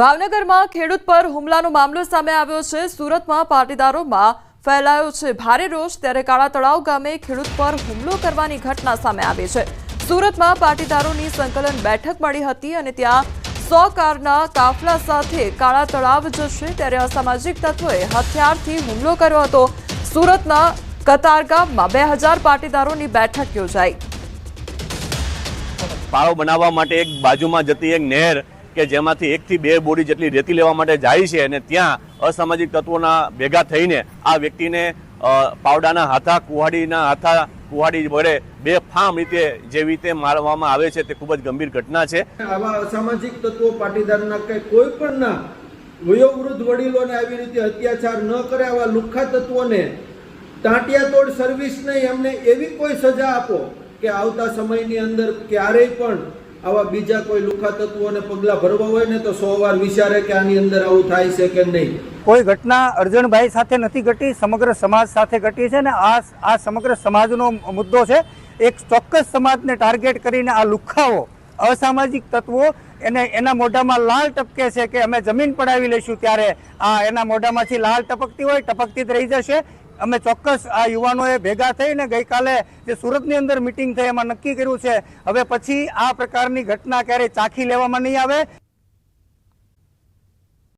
ભાવનગરમાં ખેડૂત પર હુમલાનો મામલો સામે આવ્યો છે. સુરતમાં પાટીદારોમાં ફેલાયો છે ભારે રોષ. ત્યારે કાળા તળાવ ગામે ખેડૂત પર હુમલો કરવાની ઘટના સામે આવી છે. સુરતમાં પાટીદારોની સંકલન બેઠક મળી હતી અને ત્યાં સો કારના કાફલા સાથે કાળા તળાવ જશે. ત્યારે અસામાજિક તત્વોએ હથિયારથી હુમલો કર્યો હતો. સુરતના કતારગામમાં બે હજાર પાટીદારોની બેઠક યોજાઈ. પાળો બનાવવા માટે એક બાજુમાં જતી એક નહેર કે જેમાંથી એકથી બે બોરી જેટલી રેતી લેવા માટે જાય છે અને ત્યાં અસામાજિક તત્વોના ભેગા થઈને આ વ્યક્તિને પાવડાના હાથા, કુહાડીના હાથા, કુહાડી વડે બે ફામ રીતે જેવી રીતે મારવામાં આવે છે તે ખૂબ જ ગંભીર ઘટના છે. આવા અસામાજિક તત્વો પાટીદારના કે કોઈ પણ ના વયોવૃદ્ધ વડીલોને આવી રીતે અત્યાચાર ન કરે આવા લુખ્ખા તત્વોને તાંટિયાતોડ સર્વિસ નહીં, એમને એવી કોઈ સજા આપો કે આવતા સમયની અંદર ક્યારેય પણ આવા બીજા કોઈ લુખ્ખા તત્વોને પગલાં ભરવા હોય ને તો સો વાર વિચારે કે આની અંદર આવું થાય છે કે નહીં. કોઈ ઘટના અર્જણભાઈ સાથે નથી ઘટી, સમગ્ર સમાજ સાથે ઘટી છે ને આ આ સમગ્ર સમાજનો મુદ્દો છે. એક ચોક્કસ સમાજને ટાર્ગેટ કરીને આ લુખ્ખાઓ અસામાજિક તત્વો એને એના મોઢામાં લાલ ટપકે છે કે અમે જમીન પડાવી લઈશું ત્યારે આ એના મોઢામાંથી લાલ ટપકતી હોય, ટપકતી જ રહી જશે. અમે ચોક્કસ આ યુવાનોએ ભેગા થઈને ગઈકાલે જે સુરતની અંદર મિટિંગ થઈ, એમાં નક્કી કર્યું છે. હવે પછી આ પ્રકારની ઘટના ક્યારેય ચાખી લેવામાં નહીં આવે.